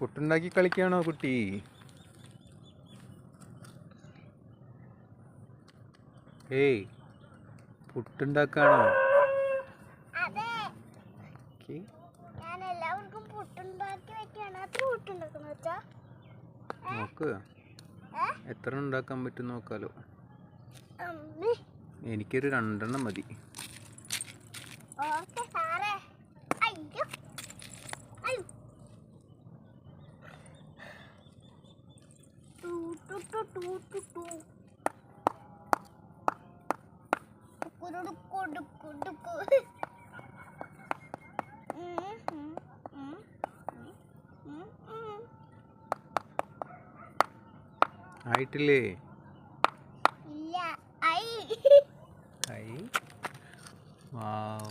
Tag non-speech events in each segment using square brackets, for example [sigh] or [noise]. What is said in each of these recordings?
പുട്ടുണ്ടാക്കി കളിക്കുകയാണോ കുട്ടി? ഏയ് പുട്ടുണ്ടാക്കാണോ? നോക്ക്. എത്ര ഉണ്ടാക്കാൻ പറ്റും നോക്കാലോ. എനിക്കൊരു രണ്ടെണ്ണം മതി. ഓക്കെ സാറേ. അയ്യോ. ആയിട്ടില്ലേ ഇല്ല ഐ ഐ വാവ്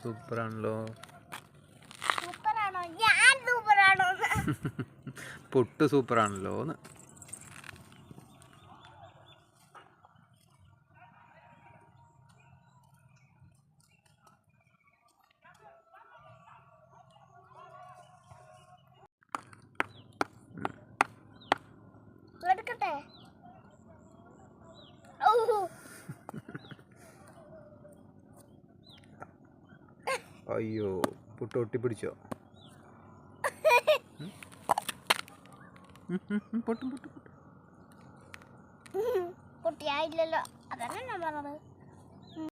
സൂപ്പറാണല്ലോ സൂപ്പറാണോ ഞാൻ സൂപ്പറാണോ പുട്ട് സൂപ്പറാണല്ലോ എന്ന് അയ്യോ പുട്ട് ഒട്ടിപ്പിടിച്ചോ പിടിച്ചോ? [laughs] പൊട്ടും പൊട്ടും പൊട്ടും. കുട്ടിയായില്ലല്ലോ അതന്നെ ഞാൻ പറഞ്ഞത്.